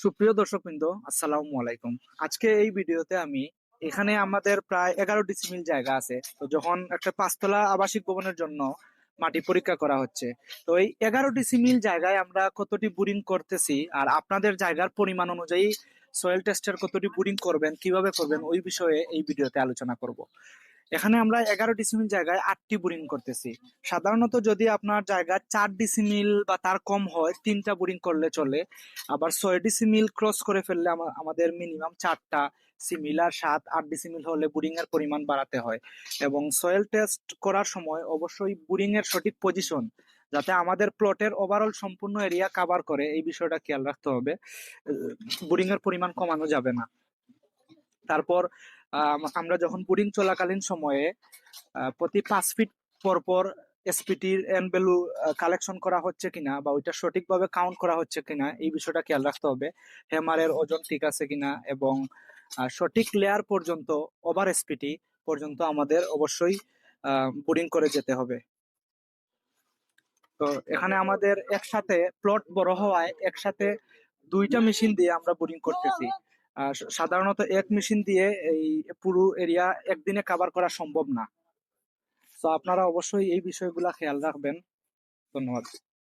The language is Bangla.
সুপ্রিয় দর্শক দর্শকবৃন্দ, আসসালামু আলাইকুম। আজকে এই ভিডিওতে আমি এখানে আমাদের প্রায় এগারো ডিসিমিল জায়গা আছে। তো যখন একটা পাঁচতলা আবাসিক ভবনের জন্য মাটি পরীক্ষা করা হচ্ছে, তো এই এগারো ডিসিমিল জায়গায় আমরা কতটি বোরিং করতেছি আর আপনাদের জায়গার পরিমাণ অনুযায়ী সয়েল টেস্টের কতটি বোরিং করবেন, কীভাবে করবেন, ওই বিষয়ে এই ভিডিওতে আলোচনা করব। এখানে আমরা এগারো ডিসিমিল জায়গায় আটটি বোরিং করতেছি। সাধারণত যদি আপনার জায়গা চার ডিসিমিল বা তার কম হয়, তিনটা বোরিং করলে চলে। আবার ছয় ডিসিমিল ক্রস করে ফেললে আমাদের মিনিমাম চারটা সিমিল আর সাত, আট ডিসিমিল হলে বোরিং এর পরিমাণ বাড়াতে হয়। এবং সয়েল টেস্ট করার সময় অবশ্যই বোরিং এর সঠিক পজিশন যাতে আমাদের প্লটের ওভারঅল সম্পূর্ণ এরিয়া কভার করে, এই বিষয়টা খেয়াল রাখতে হবে। বোরিং এর পরিমাণ কমানো যাবে না। তারপর আমরা যখন বোরিং চলাকালীন সময়ে প্রতি পাঁচ ফিট পর পর এসপিটির এন ভ্যালু কালেকশন করা হচ্ছে কিনা বা ওইটা সঠিকভাবে কাউন্ট করা হচ্ছে কিনা, এই বিষয়টা খেয়াল রাখতে হবে। হ্যামারের ওজন ঠিক আছে কিনা এবং সঠিক লেয়ার পর্যন্ত ওভার এসপিটি পর্যন্ত আমাদের অবশ্যই বোরিং করে যেতে হবে। তো এখানে আমাদের একসাথে প্লট বড় হওয়ায় একসাথে দুইটা মেশিন দিয়ে আমরা বোরিং করতেছি। সাধারণত এক মেশিন দিয়ে এই পুরো এরিয়া একদিনে কাভার করা সম্ভব না। তো আপনারা অবশ্যই এই বিষয়গুলা খেয়াল রাখবেন। ধন্যবাদ।